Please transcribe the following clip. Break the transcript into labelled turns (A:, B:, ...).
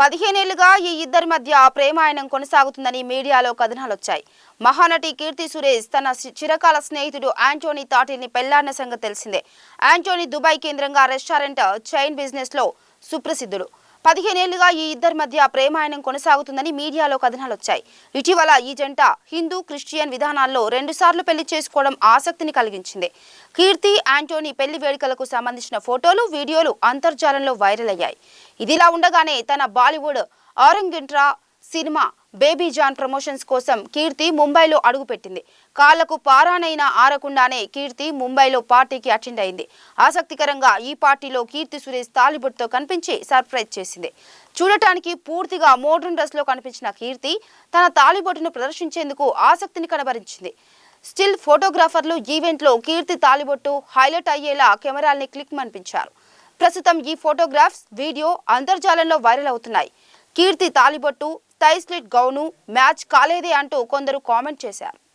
A: పదిహేనేళ్ళుగా ఈ ఇద్దరి మధ్య ప్రేమాయణం కొనసాగుతుందని మీడియాలో కథనాలు వచ్చాయి మహానటి కీర్తి సురేష్ తన చిరకాల స్నేహితుడు యాంటోనీ తాటిని పెళ్ళాడిన సంగతి తెలిసిందే. యాంటోనీ దుబాయ్ కేంద్రంగా రెస్టారెంట్ చైన్ బిజినెస్లో సుప్రసిద్ధుడు. పదిహేనేళ్ళుగా ఈ ఇద్దరి మధ్య ప్రేమాయణం కొనసాగుతుందని మీడియాలో కథనాలు వచ్చాయి ఇటీవల ఈ జంట హిందూ క్రిస్టియన్ విధానాల్లో రెండుసార్లు పెళ్ళి చేసుకోవడం ఆసక్తిని కలిగించింది. కీర్తి యాంటోనీ పెళ్ళి వేడుకలకు సంబంధించిన ఫోటోలు వీడియోలు అంతర్జాలంలో వైరల్ అయ్యాయి. ఇదిలా ఉండగానే తన బాలీవుడ్ ఆరంగింట్రా సినిమా బేబీ జాన్ ప్రమోషన్స్ కోసం కీర్తి ముంబైలో అడుగుపెట్టింది. కాళ్ళకు పారానైనా ఆరకుండానే కీర్తి ముంబైలో పార్టీకి అటెండ్ అయింది. ఆసక్తికరంగా ఈ పార్టీలో కీర్తి సురేష్ తాలిబుట్తో కనిపించి సర్ప్రైజ్ చేసింది. చూడటానికి పూర్తిగా మోడ్రన్ డ్రెస్లో కనిపించిన కీర్తి తన తాలిబొట్టును ప్రదర్శించేందుకు ఆసక్తిని కనబరించింది. స్టిల్ ఫోటోగ్రాఫర్లు ఈవెంట్లో కీర్తి తాలిబొట్టు హైలైట్ అయ్యేలా కెమెరాల్ని క్లిక్ మనిపించారు. ప్రస్తుతం ఈ ఫోటోగ్రాఫ్స్ వీడియో అంతర్జాలంలో వైరల్ అవుతున్నాయి. కీర్తి తాలిబొట్టు థై స్లిట్ గౌను మ్యాచ్ కాలేదే అంటూ కొందరు కామెంట్ చేశారు.